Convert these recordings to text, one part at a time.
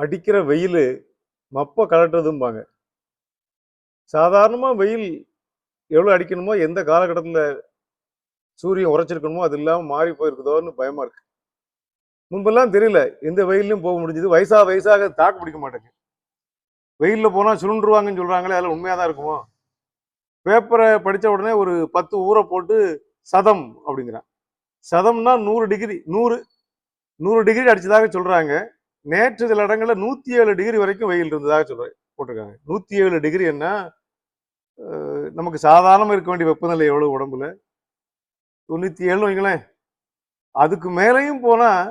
அடிக்கிற வெயில் மப்பை கலட்டுறதும்பாங்க. சாதாரணமாக வெயில் எவ்வளோ அடிக்கணுமோ எந்த காலகட்டத்தில் சூரியன் உரைச்சிருக்கணுமோ அது இல்லாமல் மாறி போயிருக்குதோன்னு பயமாக இருக்கு. முன்பெல்லாம் தெரியல எந்த வெயிலையும் போக முடிஞ்சது. வயசாக வயசாக தாக்கு பிடிக்க மாட்டேங்க. வெயிலில் போனால் சுருண்டுருவாங்கன்னு சொல்கிறாங்களே அதில் உண்மையாக தான் இருக்குமோ? பேப்பரை படித்த உடனே ஒரு பத்து ஊரை போட்டு சதம் அப்படிங்கிறான். சதம்னா நூறு டிகிரி நூறு நூறு டிகிரி அடிச்சதாக சொல்கிறாங்க நேற்று சில இடங்களில் நூற்றி ஏழு டிகிரி வரைக்கும் வெயில் இருந்ததாக சொல்கிறேன் போட்டிருக்காங்க. நூற்றி ஏழு டிகிரி என்ன நமக்கு சாதாரணமாக இருக்க வேண்டிய வெப்பநிலை எவ்வளோ உடம்புல? தொண்ணூற்றி ஏழுன்னு வைங்களேன். அதுக்கு மேலேயும் போனால்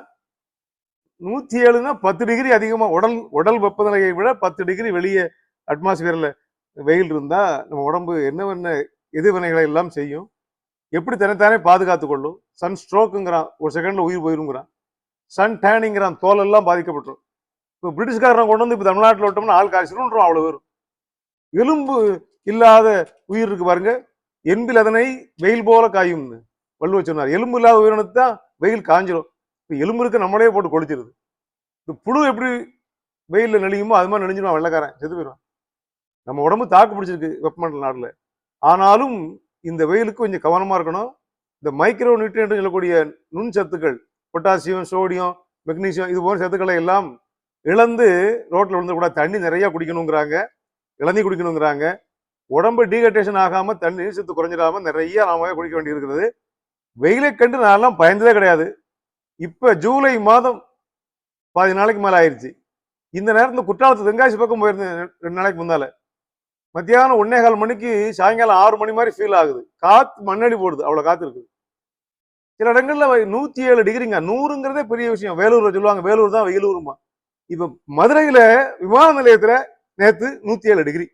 நூற்றி ஏழுனா பத்து டிகிரி அதிகமாக உடல் உடல் வெப்பநிலையை விட பத்து டிகிரி வெளியே அட்மாஸ்பியரில் வெயில் இருந்தால் நம்ம உடம்பு என்னவென்ன எதிர்வினைகளை எல்லாம் செய்யும்? எப்படி தனித்தானே பாதுகாத்து கொள்ளும்? சன் ஸ்ட்ரோக்குங்கிறான் ஒரு செகண்டில் உயிர் போயிருங்கிறான் சன் டேனிங்கிறான் தோலெல்லாம் பாதிக்கப்பட்டுரும். இப்போ பிரிட்டிஷ்காரன் கொண்டு வந்து இப்போ தமிழ்நாட்டில் விட்டோம்னா ஆள் காய்ச்சலும் அவ்வளோ வரும். எலும்பு இல்லாத உயிர் இருக்கு பாருங்க. எண்பில் அதனை வெயில் போல காயும்னு வள்ளுவர் சொன்னார். எலும்பு இல்லாத உயிரினத்தை தான் வெயில் காஞ்சிடும் இப்போ எலும்பு இருக்க நம்மளே போட்டு கொளிச்சிருது இந்த புழு எப்படி வெயிலில் நெளியுமோ அது மாதிரி நெளிஞ்சிடும் வெள்ளைக்காரன். செத்து போயிடுவான். நம்ம உடம்பு தாக்கு பிடிச்சிருக்கு வெப்பமண்டல நாட்டில் ஆனாலும் இந்த வெயிலுக்கு கொஞ்சம் கவனமாக இருக்கணும். இந்த மைக்ரோ நியூட்ரியன்ட் சொல்லக்கூடிய நுண் சத்துக்கள் பொட்டாசியம் சோடியம் மெக்னீசியம் இது போன்ற சத்துக்களை எல்லாம் இழந்து ரோட்டில் விழுந்துக்கூடாது தண்ணி நிறைய குடிக்கணுங்கிறாங்க இளநீர் குடிக்கணுங்கிறாங்க. உடம்பு டீஹைட்ரேஷன் ஆகாம தண்ணி நீர் சத்து குறைஞ்சிடாம நிறைய நாம குடிக்க வேண்டியிருக்கிறது. வெயிலை கண்டு நான்லாம் பயந்ததே கிடையாது. இப்ப ஜூலை மாதம் பாதி நாளைக்கு மேலே ஆயிடுச்சு இந்த நேரத்துல குற்றாலத்து தென்காசி பக்கம் போயிருந்தேன் ரெண்டு நாளைக்கு முன்னால். மத்தியானம் ஒன்னே கால் மணிக்கு சாயங்காலம் ஆறு மணி மாதிரி ஃபீல் ஆகுது. காத்து மண்ணடி போடுது. அவ்வளவு காத்து இருக்குது. சில இடங்கள்ல நூற்றி நூத்தி ஏழு டிகிரிங்க நூறுங்கிறதே பெரிய விஷயம். வேலூர்ல சொல்லுவாங்க. வேலூர் தான் வெயிலூருமா இப்ப மதுரையில விமான நிலையத்துல நேத்து நூத்தி ஏழு டிகிரி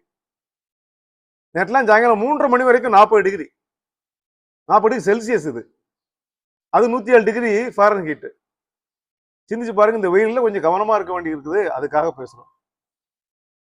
நேற்றுலாம் சாயங்காலம் மூன்றரை மணி வரைக்கும் நாற்பது டிகிரி நாற்பது டிகிரி செல்சியஸ் இது. அது நூத்தி ஏழு டிகிரி ஃபாரன் ஹீட்டு சிந்திச்சு பாருங்க இந்த வெயில்ல கொஞ்சம் கவனமா இருக்க வேண்டி இருக்குது அதுக்காக பேசுறோம்.